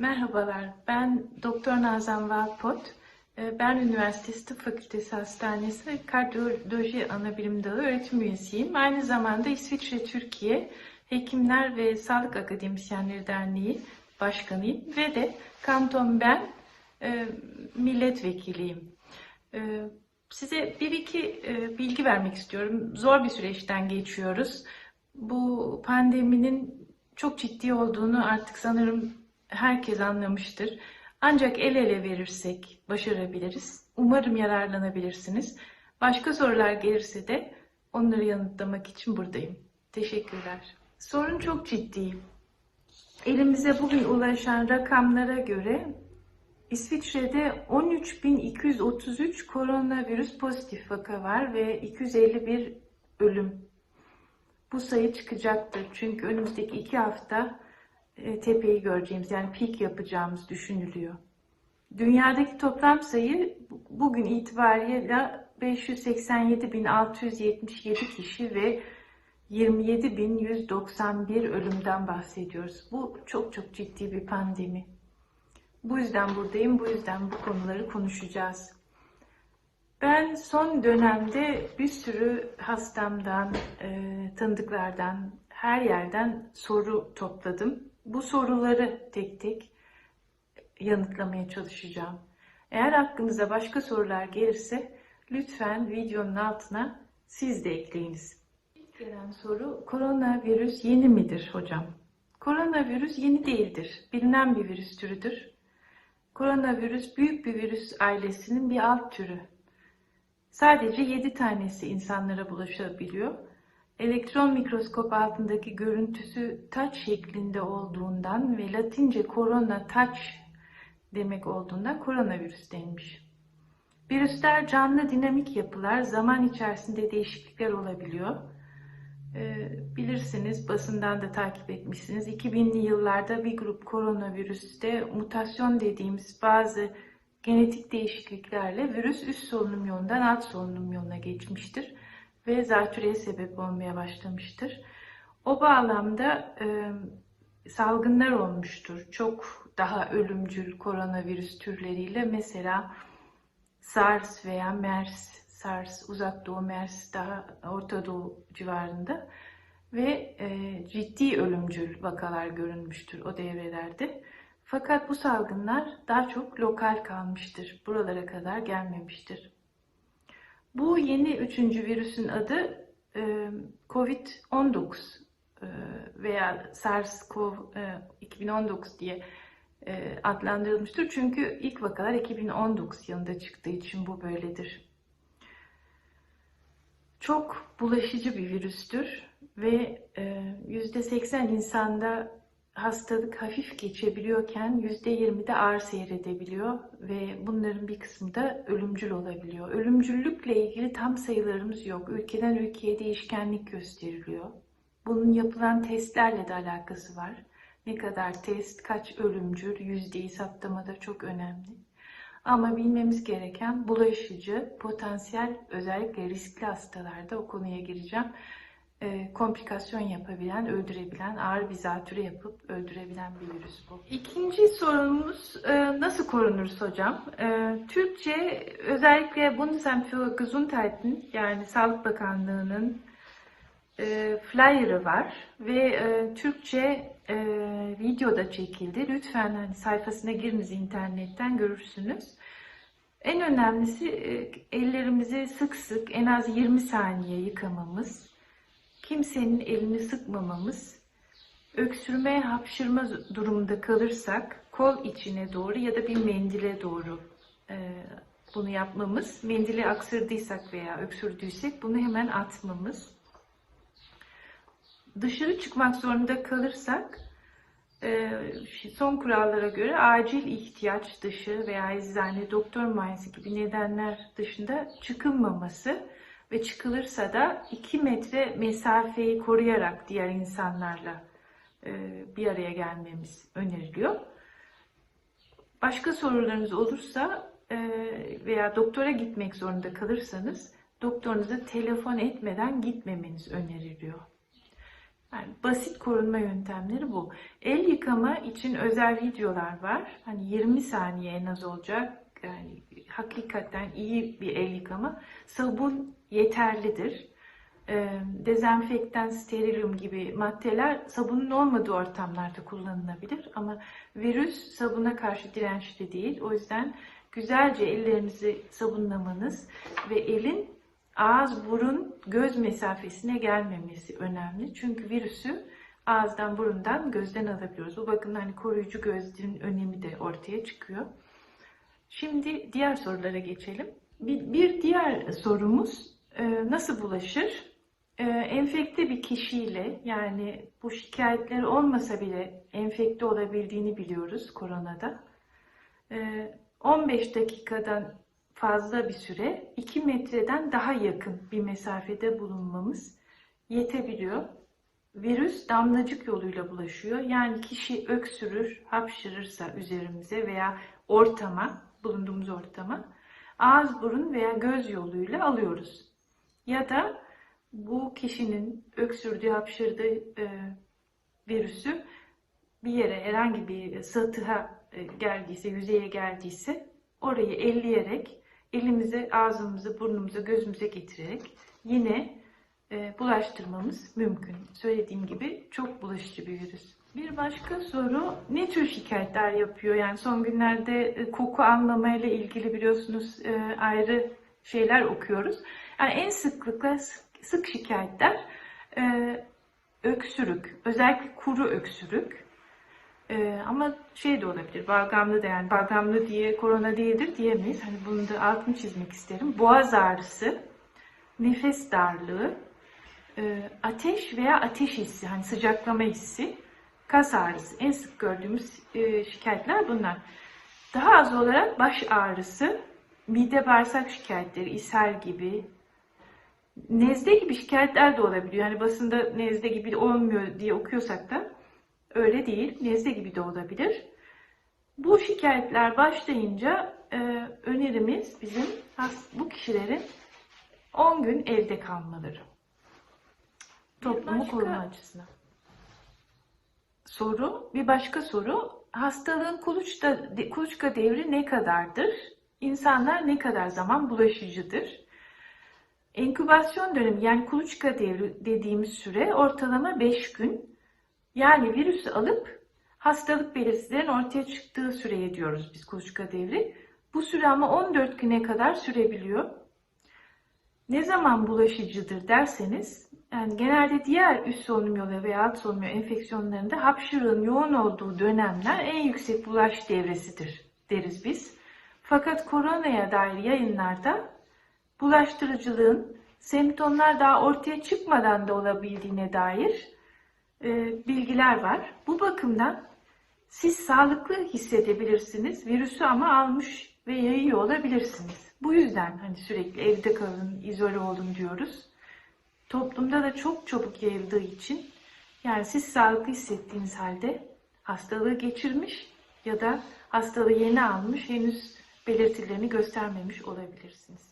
Merhabalar, ben Doktor Nazan Valpot. Ee, Ben Üniversitesi Tıp Fakültesi Hastanesi Kardiyoloji Anabilim Dalı öğretim üyesiyim. Aynı zamanda İsviçre Türkiye Hekimler ve Sağlık Akademisyenleri Derneği Başkanıyım ve de Kanton Ben e, milletvekiliyim. E, Size bir iki e, bilgi vermek istiyorum. Zor bir süreçten geçiyoruz. Bu pandeminin çok ciddi olduğunu artık sanırım herkes anlamıştır. Ancak el ele verirsek başarabiliriz. Umarım yararlanabilirsiniz. Başka sorular gelirse de onları yanıtlamak için buradayım. Teşekkürler. Sorun çok ciddi. Elimize bugün ulaşan rakamlara göre İsviçre'de 13.233 koronavirüs pozitif vaka var ve 251 ölüm. Bu sayı çıkacaktır çünkü önümüzdeki iki hafta tepeyi göreceğimiz yani peak yapacağımız düşünülüyor. Dünyadaki toplam sayı bugün itibariyle 587.677 kişi ve 27.191 ölümden bahsediyoruz. Bu çok çok ciddi bir pandemi. Bu yüzden buradayım, bu yüzden bu konuları konuşacağız. Ben son dönemde bir sürü hastamdan, e, tanıdıklardan, her yerden soru topladım. Bu soruları tek tek yanıtlamaya çalışacağım. Eğer aklınıza başka sorular gelirse lütfen videonun altına siz de ekleyiniz. İlk gelen soru koronavirüs yeni midir hocam? Koronavirüs yeni değildir. Bilinen bir virüs türüdür. Koronavirüs büyük bir virüs ailesinin bir alt türü. Sadece 7 tanesi insanlara bulaşabiliyor. Elektron mikroskop altındaki görüntüsü taç şeklinde olduğundan ve latince korona taç demek olduğundan koronavirüs denmiş. Virüsler canlı dinamik yapılar zaman içerisinde değişiklikler olabiliyor. Ee, bilirsiniz basından da takip etmişsiniz. 2000'li yıllarda bir grup koronavirüste mutasyon dediğimiz bazı genetik değişikliklerle virüs üst solunum yolundan alt solunum yoluna geçmiştir ve zatürreye sebep olmaya başlamıştır. O bağlamda e, salgınlar olmuştur. Çok daha ölümcül koronavirüs türleriyle mesela SARS veya MERS, SARS, Uzak Doğu, MERS daha Orta Doğu civarında ve e, ciddi ölümcül vakalar görülmüştür o devrelerde. Fakat bu salgınlar daha çok lokal kalmıştır. Buralara kadar gelmemiştir. Bu yeni üçüncü virüsün adı e, COVID-19 e, veya SARS-CoV-2019 diye e, adlandırılmıştır. Çünkü ilk vakalar 2019 yılında çıktığı için bu böyledir. Çok bulaşıcı bir virüstür ve %80 insanda hastalık hafif geçebiliyorken %20'de ağır seyredebiliyor ve bunların bir kısmı da ölümcül olabiliyor. Ölümcüllükle ilgili tam sayılarımız yok. Ülkeden ülkeye değişkenlik gösteriliyor. Bunun yapılan testlerle de alakası var. Ne kadar test, kaç ölümcül, yüzdeyi saptamada çok önemli. Ama bilmemiz gereken bulaşıcı, potansiyel özellikle riskli hastalarda o konuya gireceğim e, komplikasyon yapabilen, öldürebilen, ağır bir zatürre yapıp öldürebilen bir virüs bu. İkinci sorumuz e, nasıl korunuruz hocam? E, Türkçe özellikle Bundesamt für Gesundheit'in yani Sağlık Bakanlığı'nın e, flyer'ı var ve e, Türkçe e, video da çekildi. Lütfen hani sayfasına giriniz internetten görürsünüz. En önemlisi e, ellerimizi sık sık en az 20 saniye yıkamamız kimsenin elini sıkmamamız, öksürme, hapşırma durumunda kalırsak kol içine doğru ya da bir mendile doğru e, bunu yapmamız, mendili aksırdıysak veya öksürdüysek bunu hemen atmamız. Dışarı çıkmak zorunda kalırsak e, son kurallara göre acil ihtiyaç dışı veya eczane, doktor muayenesi gibi nedenler dışında çıkılmaması ve çıkılırsa da 2 metre mesafeyi koruyarak diğer insanlarla e, bir araya gelmemiz öneriliyor. Başka sorularınız olursa e, veya doktora gitmek zorunda kalırsanız doktorunuza telefon etmeden gitmemeniz öneriliyor. Yani basit korunma yöntemleri bu. El yıkama için özel videolar var. Hani 20 saniye en az olacak. Yani hakikaten iyi bir el yıkama. Sabun yeterlidir. Ee, dezenfektan, sterilyum gibi maddeler sabunun olmadığı ortamlarda kullanılabilir. Ama virüs sabuna karşı dirençli değil. O yüzden güzelce ellerinizi sabunlamanız ve elin ağız, burun, göz mesafesine gelmemesi önemli. Çünkü virüsü ağızdan, burundan, gözden alabiliyoruz. Bu bakımdan hani koruyucu gözlerin önemi de ortaya çıkıyor. Şimdi diğer sorulara geçelim. Bir, bir diğer sorumuz nasıl bulaşır? E, enfekte bir kişiyle yani bu şikayetleri olmasa bile enfekte olabildiğini biliyoruz koronada. E, 15 dakikadan fazla bir süre 2 metreden daha yakın bir mesafede bulunmamız yetebiliyor. Virüs damlacık yoluyla bulaşıyor. Yani kişi öksürür, hapşırırsa üzerimize veya ortama, bulunduğumuz ortama ağız, burun veya göz yoluyla alıyoruz. Ya da bu kişinin öksürdüğü, hapşırdığı e, virüsü bir yere herhangi bir satıha e, geldiyse, yüzeye geldiyse orayı elleyerek elimizi ağzımızı, burnumuza, gözümüze getirerek yine e, bulaştırmamız mümkün. Söylediğim gibi çok bulaşıcı bir virüs. Bir başka soru ne tür şikayetler yapıyor? Yani son günlerde e, koku almamayla ilgili biliyorsunuz e, ayrı şeyler okuyoruz. Yani en sıklıkla sık şikayetler e, öksürük, özellikle kuru öksürük. Ee, ama şey de olabilir, balgamlı da yani balgamlı diye korona değildir diyemeyiz. Hani bunu da altını çizmek isterim. Boğaz ağrısı, nefes darlığı, e, ateş veya ateş hissi, hani sıcaklama hissi, kas ağrısı. En sık gördüğümüz e, şikayetler bunlar. Daha az olarak baş ağrısı, mide bağırsak şikayetleri, ishal gibi, nezle gibi şikayetler de olabiliyor. Yani basında nezle gibi olmuyor diye okuyorsak da öyle değil. Nezle gibi de olabilir. Bu şikayetler başlayınca e, önerimiz bizim bu kişilerin 10 gün evde kalmaları. Toplumu başka- koruma açısından. Soru, bir başka soru. Hastalığın kuluçka, kuluçka devri ne kadardır? İnsanlar ne kadar zaman bulaşıcıdır? Enkübasyon dönemi yani kuluçka devri dediğimiz süre ortalama 5 gün. Yani virüsü alıp hastalık belirtilerin ortaya çıktığı süreye diyoruz biz kuluçka devri. Bu süre ama 14 güne kadar sürebiliyor. Ne zaman bulaşıcıdır derseniz, yani genelde diğer üst solunum yolu veya alt solunum yolu enfeksiyonlarında hapşırığın yoğun olduğu dönemler en yüksek bulaş devresidir deriz biz. Fakat koronaya dair yayınlarda bulaştırıcılığın semptomlar daha ortaya çıkmadan da olabildiğine dair e, bilgiler var. Bu bakımdan siz sağlıklı hissedebilirsiniz, virüsü ama almış ve yayıyor olabilirsiniz. Bu yüzden hani sürekli evde kalın, izole olun diyoruz. Toplumda da çok çabuk yayıldığı için yani siz sağlıklı hissettiğiniz halde hastalığı geçirmiş ya da hastalığı yeni almış henüz belirtilerini göstermemiş olabilirsiniz.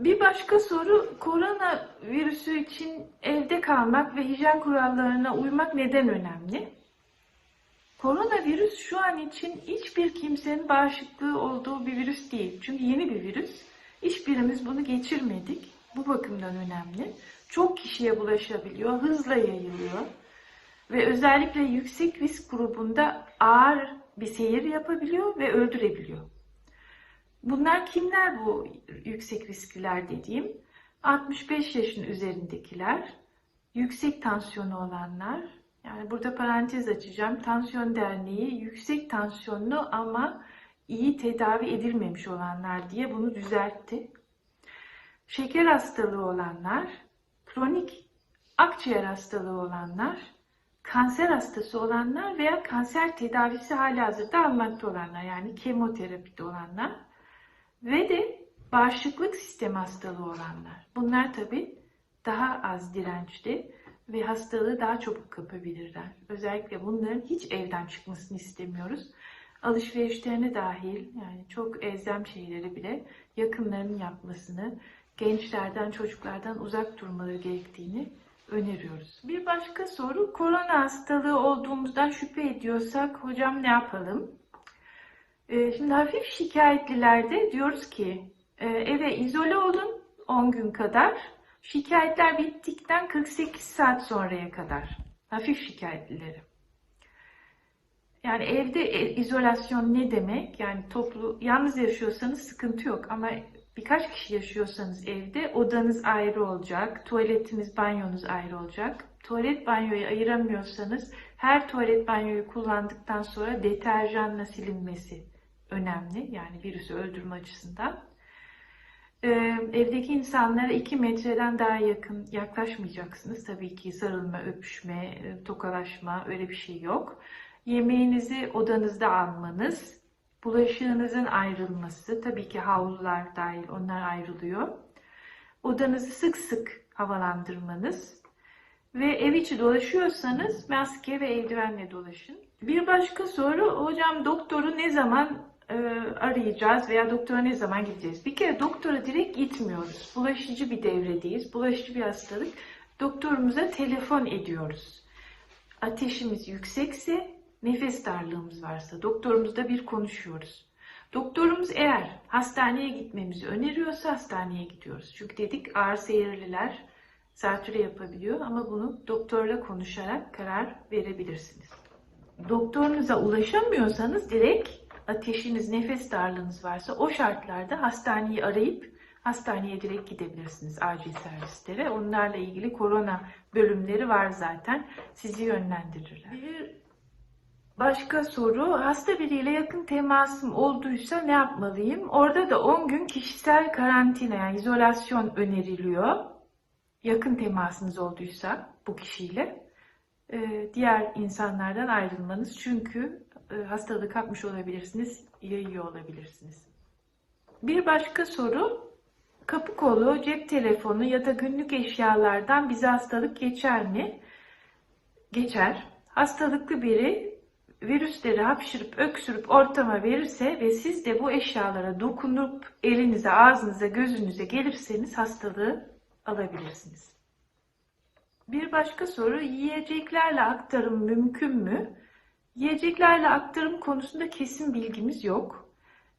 Bir başka soru, korona virüsü için evde kalmak ve hijyen kurallarına uymak neden önemli? Koronavirüs şu an için hiçbir kimsenin bağışıklığı olduğu bir virüs değil. Çünkü yeni bir virüs. Hiçbirimiz bunu geçirmedik. Bu bakımdan önemli. Çok kişiye bulaşabiliyor, hızla yayılıyor. Ve özellikle yüksek risk grubunda ağır bir seyir yapabiliyor ve öldürebiliyor. Bunlar kimler bu yüksek riskliler dediğim? 65 yaşın üzerindekiler, yüksek tansiyonu olanlar, yani burada parantez açacağım. Tansiyon Derneği yüksek tansiyonlu ama iyi tedavi edilmemiş olanlar diye bunu düzeltti. Şeker hastalığı olanlar, kronik akciğer hastalığı olanlar, kanser hastası olanlar veya kanser tedavisi hali hazırda almakta olanlar yani kemoterapide olanlar ve de bağışıklık sistemi hastalığı olanlar. Bunlar tabi daha az dirençli ve hastalığı daha çabuk kapabilirler. Özellikle bunların hiç evden çıkmasını istemiyoruz. Alışverişlerine dahil yani çok elzem şeyleri bile yakınlarının yapmasını, gençlerden, çocuklardan uzak durmaları gerektiğini öneriyoruz. Bir başka soru korona hastalığı olduğumuzdan şüphe ediyorsak hocam ne yapalım? Ee, Şimdi hafif şikayetlilerde diyoruz ki e, eve izole olun 10 gün kadar. Şikayetler bittikten 48 saat sonraya kadar. Hafif şikayetlileri. Yani evde e, izolasyon ne demek? Yani toplu yalnız yaşıyorsanız sıkıntı yok ama birkaç kişi yaşıyorsanız evde odanız ayrı olacak, tuvaletiniz, banyonuz ayrı olacak. Tuvalet banyoyu ayıramıyorsanız her tuvalet banyoyu kullandıktan sonra deterjanla silinmesi önemli. Yani virüsü öldürme açısından. Ee, evdeki insanlara 2 metreden daha yakın yaklaşmayacaksınız. Tabii ki sarılma, öpüşme, e, tokalaşma öyle bir şey yok. Yemeğinizi odanızda almanız, bulaşığınızın ayrılması, tabii ki havlular dahil onlar ayrılıyor. Odanızı sık sık havalandırmanız ve ev içi dolaşıyorsanız maske ve eldivenle dolaşın. Bir başka soru, hocam doktoru ne zaman e, arayacağız veya doktora ne zaman gideceğiz? Bir kere doktora direkt gitmiyoruz. Bulaşıcı bir devredeyiz, bulaşıcı bir hastalık. Doktorumuza telefon ediyoruz. Ateşimiz yüksekse, nefes darlığımız varsa doktorumuzla bir konuşuyoruz. Doktorumuz eğer hastaneye gitmemizi öneriyorsa hastaneye gidiyoruz. Çünkü dedik ağır seyirliler zatürre yapabiliyor ama bunu doktorla konuşarak karar verebilirsiniz. Doktorunuza ulaşamıyorsanız direkt ateşiniz, nefes darlığınız varsa o şartlarda hastaneyi arayıp hastaneye direkt gidebilirsiniz acil servislere. Onlarla ilgili korona bölümleri var zaten. Sizi yönlendirirler. Bir başka soru, hasta biriyle yakın temasım olduysa ne yapmalıyım? Orada da 10 gün kişisel karantina yani izolasyon öneriliyor. Yakın temasınız olduysa bu kişiyle diğer insanlardan ayrılmanız çünkü hastalığı kapmış olabilirsiniz, yayıyor olabilirsiniz. Bir başka soru, kapı kolu, cep telefonu ya da günlük eşyalardan bize hastalık geçer mi? Geçer. Hastalıklı biri virüsleri hapşırıp öksürüp ortama verirse ve siz de bu eşyalara dokunup elinize, ağzınıza, gözünüze gelirseniz hastalığı alabilirsiniz. Bir başka soru, yiyeceklerle aktarım mümkün mü? Yiyeceklerle aktarım konusunda kesin bilgimiz yok.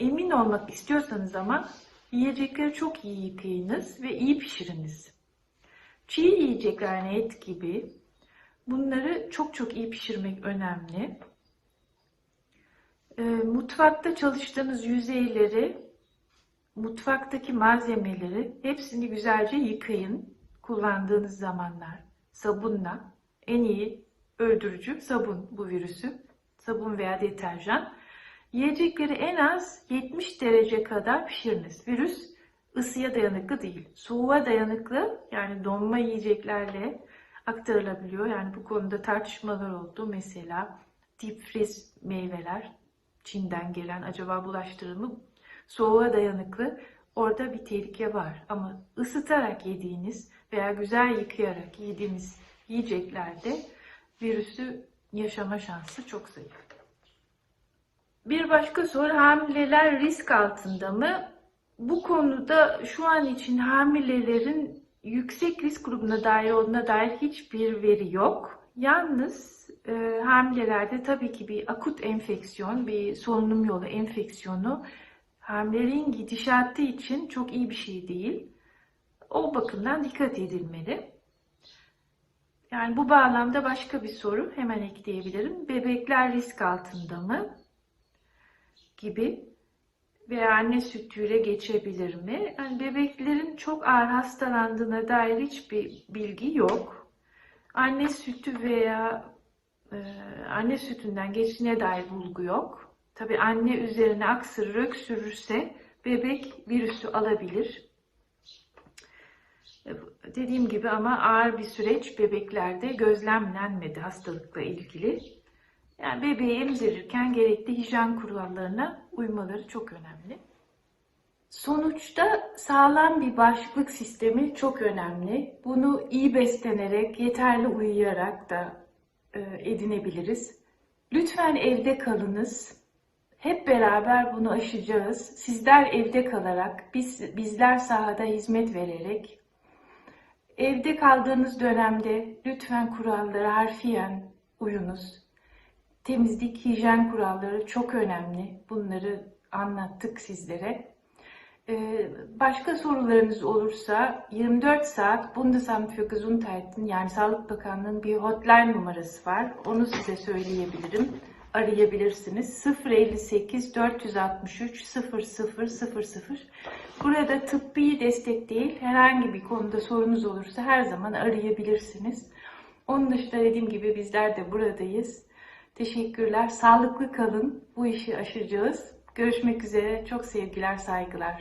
Emin olmak istiyorsanız ama yiyecekleri çok iyi yıkayınız ve iyi pişiriniz. Çiğ yiyecekler yani et gibi bunları çok çok iyi pişirmek önemli. E, mutfakta çalıştığınız yüzeyleri, mutfaktaki malzemeleri hepsini güzelce yıkayın kullandığınız zamanlar sabunla en iyi öldürücü sabun bu virüsü. Sabun veya deterjan. Yiyecekleri en az 70 derece kadar pişiriniz. Virüs ısıya dayanıklı değil. Soğuğa dayanıklı yani donma yiyeceklerle aktarılabiliyor. Yani bu konuda tartışmalar oldu. Mesela deep freeze meyveler Çin'den gelen acaba bulaştırır? Soğuğa dayanıklı orada bir tehlike var. Ama ısıtarak yediğiniz veya güzel yıkayarak yediğiniz yiyeceklerde virüsü yaşama şansı çok zayıf. Bir başka soru hamileler risk altında mı? Bu konuda şu an için hamilelerin yüksek risk grubuna dair olduğuna dair hiçbir veri yok. Yalnız e, hamilelerde tabii ki bir akut enfeksiyon, bir solunum yolu enfeksiyonu hamileliğin gidişatı için çok iyi bir şey değil. O bakımdan dikkat edilmeli. Yani bu bağlamda başka bir soru hemen ekleyebilirim. Bebekler risk altında mı? Gibi veya anne sütüyle geçebilir mi? Yani bebeklerin çok ağır hastalandığına dair hiçbir bilgi yok. Anne sütü veya e, anne sütünden geçtiğine dair bulgu yok. Tabi anne üzerine aksırır, öksürürse bebek virüsü alabilir. Dediğim gibi ama ağır bir süreç bebeklerde gözlemlenmedi hastalıkla ilgili. Yani bebeği emzirirken gerekli hijyen kurallarına uymaları çok önemli. Sonuçta sağlam bir bağışıklık sistemi çok önemli. Bunu iyi beslenerek, yeterli uyuyarak da e, edinebiliriz. Lütfen evde kalınız. Hep beraber bunu aşacağız. Sizler evde kalarak, biz bizler sahada hizmet vererek Evde kaldığınız dönemde lütfen kurallara harfiyen uyunuz. Temizlik, hijyen kuralları çok önemli. Bunları anlattık sizlere. Ee, Başka sorularınız olursa 24 saat Bundesamt für Gesundheit'in yani Sağlık Bakanlığı'nın bir hotline numarası var. Onu size söyleyebilirim. Arayabilirsiniz. 058 463 0000. Burada tıbbi destek değil, herhangi bir konuda sorunuz olursa her zaman arayabilirsiniz. Onun dışında dediğim gibi bizler de buradayız. Teşekkürler. Sağlıklı kalın. Bu işi aşacağız. Görüşmek üzere. Çok sevgiler, saygılar.